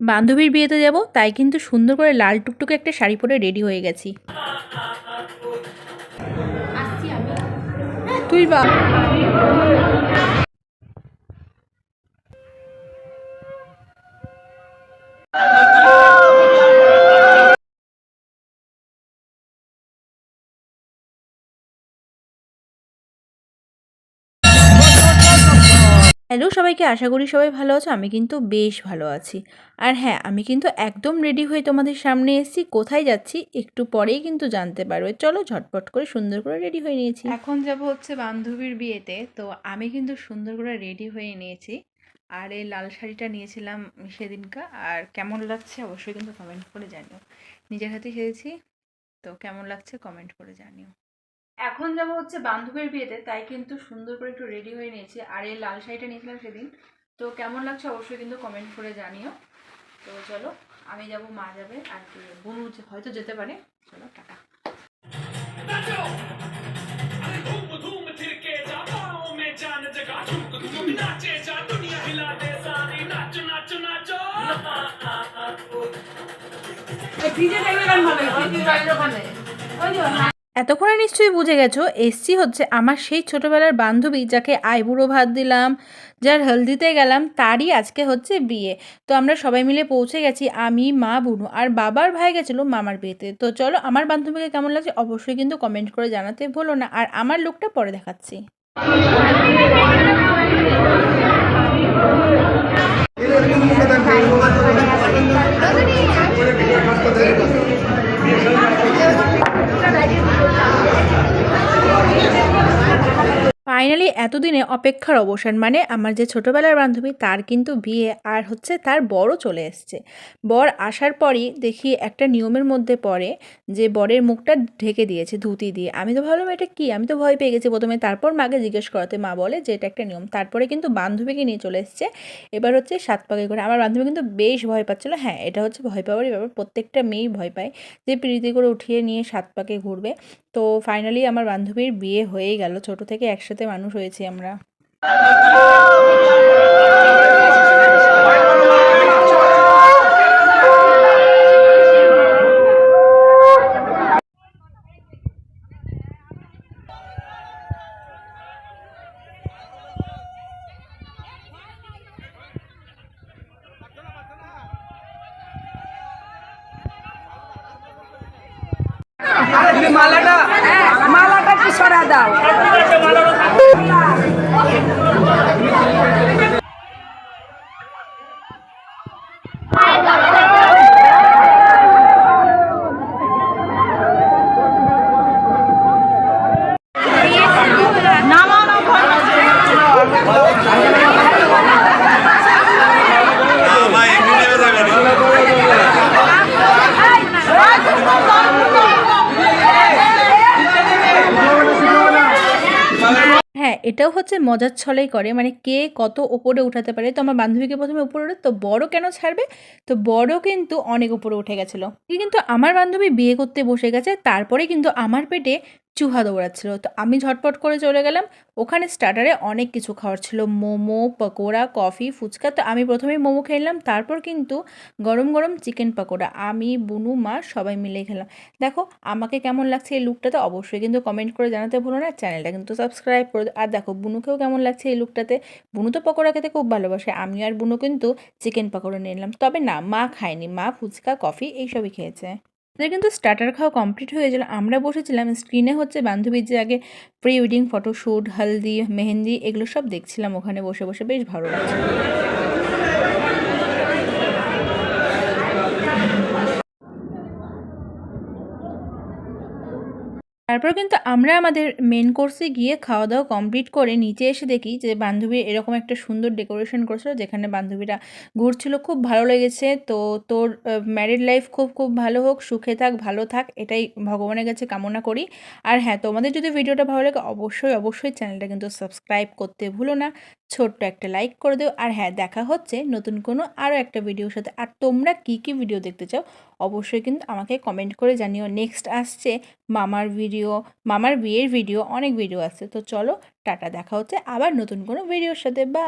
বান্ধবীর বিয়েতে যাব তাই কিন্তু সুন্দর করে লাল টুকটুকে একটা শাড়ি পরে রেডি হয়ে গেছি। তুই বা হ্যালো সবাইকে আশা করি সবাই ভালো আছো, আমি কিন্তু বেশ ভালো আছি। আর হ্যাঁ আমি কিন্তু একদম রেডি হয়ে তোমাদের সামনে এসেছি, কোথায় যাচ্ছি একটু পরেই কিন্তু জানতে পারবে। চলো ঝটপট করে সুন্দর করে রেডি হয়ে নিয়েছি। এখন যাব হচ্ছে বান্ধবীর বিয়েতে, তো আমি কিন্তু সুন্দর করে রেডি হয়ে নিয়েছি। আর এই লাল শাড়িটা নিয়েছিলাম সেদিনকা, আর কেমন লাগছে অবশ্যই কিন্তু কমেন্ট করে জানিও। নিজের হাতে সেরেছি তো কেমন লাগছে কমেন্ট করে জানিও। এখন যাব হচ্ছে বান্ধবীর বিয়েতে তাই কিন্তু সুন্দর করে একটু রেডি হয়ে নিয়েছি। আর এই লাল শাড়িটা নিয়েছিলাম সেদিন। তো কেমন লাগছে অবশ্যই কিন্তু কমেন্ট করে জানিও। তো চলো আমি যাব মা যাবে আর কি বোন হয়তো যেতে পারে। চলো টাকা ভিজে ভালো এতক্ষণে নিশ্চয়ই বুঝে গেছো এসসি হচ্ছে আমার সেই ছোটোবেলার বান্ধবী যাকে আইবুড়ো ভাত দিলাম, যার হলদিতে গেলাম, তারই আজকে হচ্ছে বিয়ে। তো আমরা সবাই মিলে পৌঁছে গেছি, আমি, মা, বুনু আর বাবার ভাই গেছিল মামার বিয়েতে। তো চলো, আমার বান্ধবীকে কেমন লাগছে অবশ্যই কিন্তু কমেন্ট করে জানাতে ভুলো না। আর আমার লুকটা পরে দেখাচ্ছি। ফাইনালি এতদিনে অপেক্ষার অবসান মানে আমার যে ছোটোবেলার বান্ধবী, তার কিন্তু বিয়ে আর হচ্ছে তার বড় চলে এসছে। বর আসার পরই দেখি একটা নিয়মের মধ্যে পড়ে যে বরের মুখটা ঢেকে দিয়েছে, ধুতি দিয়ে। আমি তো ভাবলাম, এটা কি? আমি তো ভয় পেয়ে গেছি প্রথমে। তারপর মাকে জিজ্ঞেস করাতে মা বলে যে, এটা একটা নিয়ম। তারপরে কিন্তু বান্ধবীকে নিয়ে চলে এসছে। এবার হচ্ছে সাত পাকে করে। আমার বান্ধবী কিন্তু বেশ ভয় পাচ্ছিলো। হ্যাঁ এটা হচ্ছে ভয় পাওয়ারই ব্যাপার। প্রত্যেকটা মেয়েই ভয় পায় যে, প্রীতি করে উঠিয়ে নিয়ে সাত পাকে ঘুরবে। তো ফাইনালি আমার বান্ধবীর বিয়ে হয়েই গেল। ছোট থেকে একসাথে মানুষ হয়েছি আমরা। মালাটা সরা দাও এটাও হচ্ছে মজার ছলেই করে। মানে কে কত ওপরে উঠাতে পারে। তো আমার বান্ধবীকে প্রথমে উপরে উঠে, তো বড় কেন ছাড়বে? তো বড় কিন্তু অনেক উপরে উঠে গেছিল। কিন্তু আমার বান্ধবী বিয়ে করতে বসে গেছে, তারপরে কিন্তু আমার পেটে চুহা দৌড়াচ্ছিল। তো আমি ঝটপট করে চলে গেলাম। ওখানে স্টার্টারে অনেক কিছু খাওয়ার ছিল। মোমো, পকোড়া, কফি, ফুচকা। তো আমি প্রথমেই মোমো খেলাম তারপর কিন্তু গরম গরম চিকেন পকোড়া। আমি, বুনু, মা সবাই মিলে খেলাম। দেখো, আমাকে কেমন লাগছে এই লুকটাতে অবশ্যই কিন্তু কমেন্ট করে জানাতে ভুলো না। চ্যানেলটা কিন্তু সাবস্ক্রাইব করে আর দেখো, বুনুকেও কেমন লাগছে এই লুকটাতে বুনু তো পকোড়া খেতে খুব ভালোবাসে। আমি আর বুনু কিন্তু চিকেন পকোড়া নিয়ে নিলাম। তবে না, মা খায়নি। মা ফুচকা, কফি, এইসবই খেয়েছে। আমাদের কিন্তু স্টার্টার খাওয়া কমপ্লিট হয়ে গেছিল। আমরা বসেছিলাম স্ক্রিনে হচ্ছে বান্ধবীর যে আগে pre wedding photoshoot Haldi, Mehendi, এগুলো সব দেখছিলাম ওখানে বসে বসে, বেশ ভালো লাগছে। তারপর কিন্তু আমরা আমাদের মেন কোর্সে গিয়ে খাওয়া দাওয়া কমপ্লিট করে নিচে এসে দেখি যে বান্ধবী এরকম একটা সুন্দর ডেকোরেশন করেছিল, যেখানে বান্ধবীরা ঘুরছিল, খুব ভালো লেগেছে। তো তোর ম্যারিড লাইফ খুব খুব ভালো হোক, সুখে থাক, ভালো থাক, এটাই ভগবানের কাছে কামনা করি। আর হ্যাঁ তোমাদের যদি ভিডিওটা ভালো লাগে, অবশ্যই অবশ্যই চ্যানেলটা কিন্তু সাবস্ক্রাইব করতে ভুলো না। ছোট্ট একটা লাইক করে দিও। আর হ্যাঁ দেখা হচ্ছে নতুন কোনো আরও একটা ভিডিওর সাথে। আর তোমরা কি কি ভিডিও দেখতে চাও, অবশ্যই কিন্তু আমাকে কমেন্ট করে জানিও। নেক্সট আসছে মামার ভিডিও মামার বিয়ের ভিডিও অনেক ভিডিও আছে। তো চলো, টাটা, দেখা হচ্ছে আবার নতুন কোনো ভিডিওর সাথে। বা